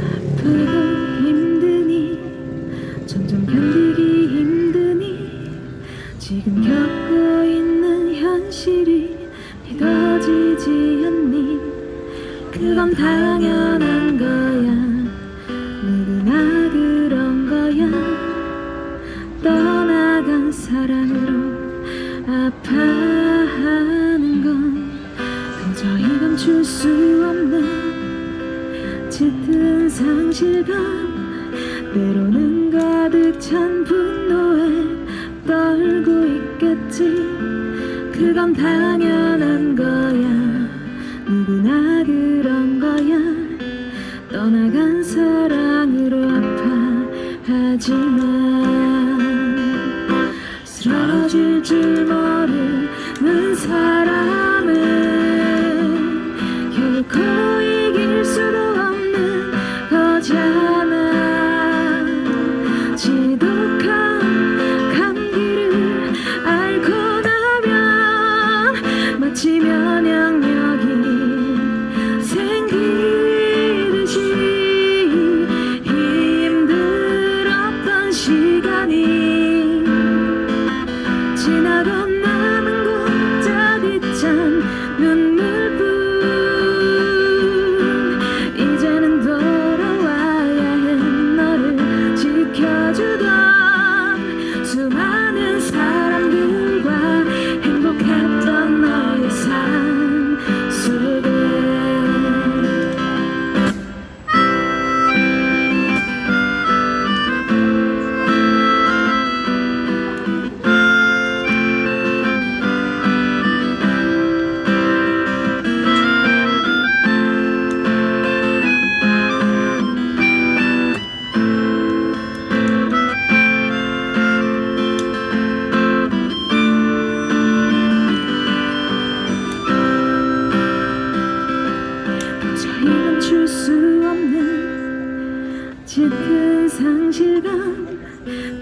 아프고 힘드니 점점 견디기 힘드니 지금 겪고 있는 현실이 믿어지지 않니? 그건 당연한 거야. 누구나 그런 거야. 떠나간 사랑으로 아파하는 건 도저히 감출 수 없는 짙은 상실감 때로는 가득 찬 분노에 떨고 있겠지. 그건 당연한 거야. 누구나 그런 거야. 떠나간 사랑으로 아파하지만 쓰러질 줄 모르는 사람 시간이 지나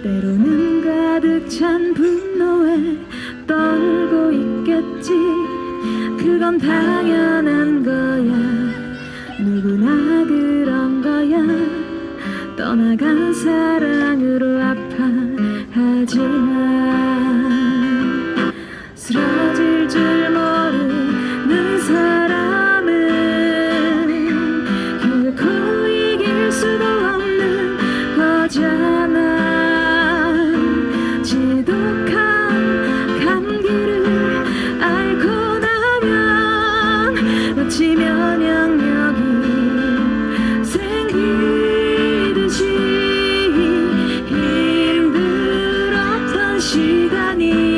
때로는 가득 찬 분노에 떨고 있겠지. 그건 당연한 거야. 누구나 그런 거야. 떠나간 사랑으로 아파 시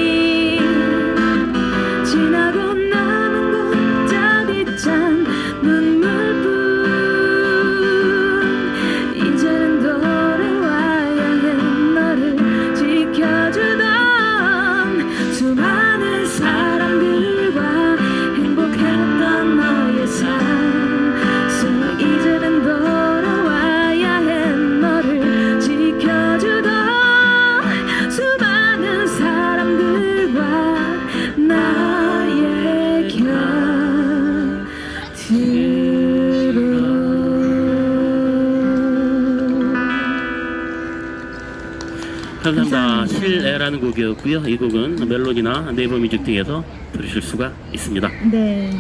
감사합니다. 실애라는 곡이었고요. 이 곡은 멜로디나 네이버 뮤직 등에서 들으실 수가 있습니다. 네.